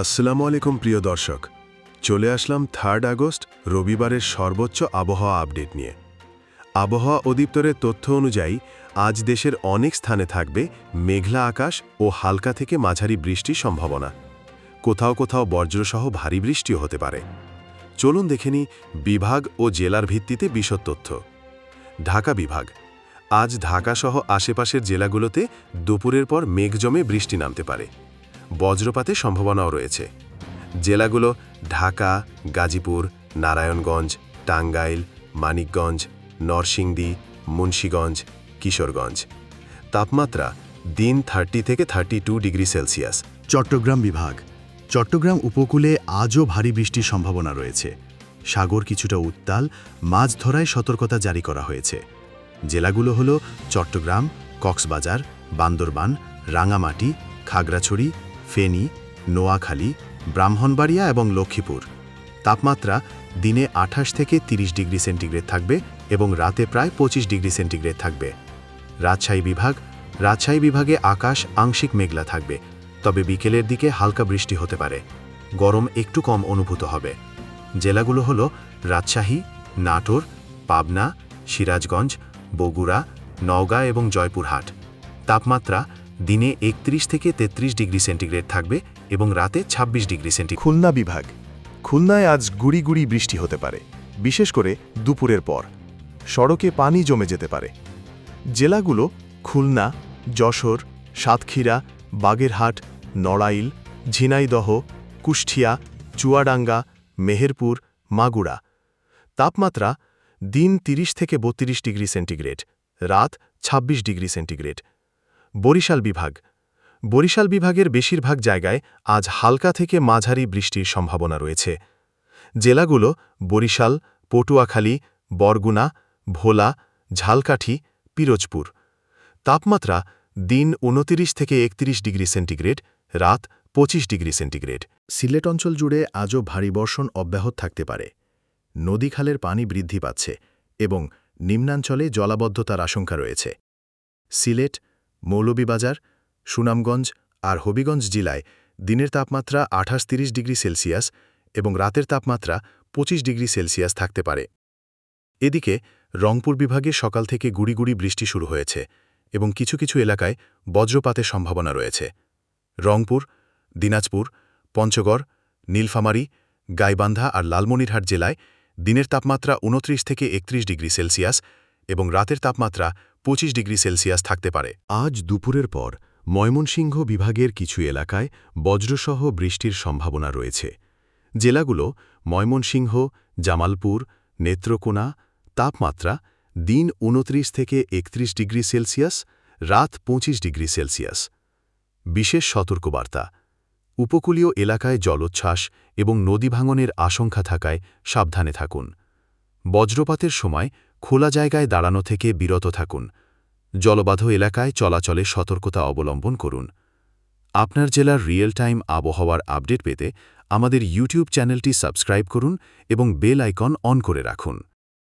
আসসালামু আলাইকুম, প্রিয় দর্শক। চলে আসলাম থার্ড আগস্ট, রবিবারের সর্বোচ্চ আবহাওয়া আপডেট নিয়ে। আবহাওয়া অধিপ্তরের তথ্য অনুযায়ী, আজ দেশের অনেক স্থানে থাকবে মেঘলা আকাশ ও হালকা থেকে মাঝারি বৃষ্টির সম্ভাবনা। কোথাও কোথাও বজ্রসহ ভারী বৃষ্টিও হতে পারে। চলুন দেখে নিই বিভাগ ও জেলার ভিত্তিতে বিশদ তথ্য। ঢাকা বিভাগ, আজ ঢাকাসহ আশেপাশের জেলাগুলোতে দুপুরের পর মেঘ জমে বৃষ্টি নামতে পারে। বজ্রপাতের সম্ভাবনাও রয়েছে। জেলাগুলো ঢাকা, গাজীপুর, নারায়ণগঞ্জ, টাঙ্গাইল, মানিকগঞ্জ, নরসিংদী, মুন্সীগঞ্জ, কিশোরগঞ্জ। তাপমাত্রা দিন থার্টি থেকে thirty two degree Celsius. Chattogram বিভাগ। চট্টগ্রাম উপকূলে আজও ভারী বৃষ্টির সম্ভাবনা রয়েছে। সাগর কিছুটা উত্তাল, মাছ ধরায় সতর্কতা জারি করা হয়েছে। জেলাগুলো হল চট্টগ্রাম, কক্সবাজার, বান্দরবান, রাঙামাটি, খাগড়াছড়ি ফেনী, নোয়াখালী, ব্রাহ্মণবাড়িয়া এবং লক্ষ্মীপুর। তাপমাত্রা দিনে আঠাশ থেকে ৩০ ডিগ্রি সেন্টিগ্রেড থাকবে এবং রাতে প্রায় ২৫ ডিগ্রি সেন্টিগ্রেড থাকবে। রাজশাহী বিভাগ, রাজশাহী বিভাগে আকাশ আংশিক মেঘলা থাকবে, তবে বিকেলের দিকে হালকা বৃষ্টি হতে পারে। গরম একটু কম অনুভূত হবে। জেলাগুলো হল রাজশাহী, নাটোর, পাবনা, সিরাজগঞ্জ, বগুড়া, নওগাঁ এবং জয়পুরহাট। তাপমাত্রা দিনে একত্রিশ থেকে ৩৩ ডিগ্রি সেন্টিগ্রেড থাকবে এবং রাতে ২৬ ডিগ্রি সেন্টিগ্রেড। খুলনা বিভাগ। খুলনায় আজ গুড়ি গুড়ি বৃষ্টি হতে পারে, বিশেষ করে দুপুরের পর। সড়কে পানি জমে যেতে পারে। জেলাগুলো খুলনা, যশোর, সাতক্ষীরা, বাগেরহাট, নড়াইল, ঝিনাইদহ কুষ্টিয়া চুয়াডাঙ্গা, মেহেরপুর মাগুড়া তাপমাত্রা দিন ৩০ থেকে ৩২ ডিগ্রি সেন্টিগ্রেড, রাত ২৬ ডিগ্রি সেন্টিগ্রেড। বরিশাল বিভাগ। বরিশাল বিভাগের বেশিরভাগ জায়গায় আজ হালকা থেকে মাঝারি বৃষ্টির সম্ভাবনা রয়েছে। জেলাগুলো বরিশাল, পটুয়াখালী, বরগুনা, ভোলা, ঝালকাঠি, পিরোজপুর। তাপমাত্রা দিন উনতিরিশ থেকে একত্রিশ ডিগ্রি সেন্টিগ্রেড, রাত ২৫ ডিগ্রি সেন্টিগ্রেড। সিলেট অঞ্চল জুড়ে আজও ভারী বর্ষণ অব্যাহত থাকতে পারে। নদীখালের পানি বৃদ্ধি পাচ্ছে এবং নিম্নাঞ্চলে জলাবদ্ধতার আশঙ্কা রয়েছে। সিলেট মৌলভীবাজার, সুনামগঞ্জ আর হবিগঞ্জ জেলায় দিনের তাপমাত্রা আঠাশ তিরিশ ডিগ্রি সেলসিয়াস এবং রাতের তাপমাত্রা ২৫ ডিগ্রি সেলসিয়াস থাকতে পারে। এদিকে, রংপুর বিভাগে সকাল থেকে গুড়ি গুড়ি বৃষ্টি শুরু হয়েছে এবং কিছু কিছু এলাকায় বজ্রপাতের সম্ভাবনা রয়েছে। রংপুর, দিনাজপুর, পঞ্চগড়, নীলফামারী, গাইবান্ধা আর লালমনিরহাট জেলায় দিনের তাপমাত্রা উনত্রিশ থেকে একত্রিশ ডিগ্রি সেলসিয়াস এবং রাতের তাপমাত্রা ২৫ ডিগ্রি সেলসিয়াস থাকতে পারে। আজ দুপুরের পর ময়মনসিংহ বিভাগের কিছু এলাকায় বজ্রসহ বৃষ্টির সম্ভাবনা রয়েছে। জেলাগুলো ময়মনসিংহ, জামালপুর, নেত্রকোনা, তাপমাত্রা দিন উনত্রিশ থেকে একত্রিশ ডিগ্রি সেলসিয়াস, রাত ২৫ ডিগ্রি সেলসিয়াস। বিশেষ সতর্কবার্তা, উপকূলীয় এলাকায় জলোচ্ছ্বাস এবং নদী ভাঙনের আশঙ্কা থাকায় সাবধানে থাকুন। বজ্রপাতের সময় খোলা জায়গায় দাঁড়ানো থেকে বিরত থাকুন। জলবাধ এলাকায় চলাচলে সতর্কতা অবলম্বন করুন। আপনার জেলার রিয়েল টাইম আবহাওয়ার আপডেট পেতে আমাদের ইউটিউব চ্যানেলটি সাবস্ক্রাইব করুন এবং বেল আইকন অন করে রাখুন।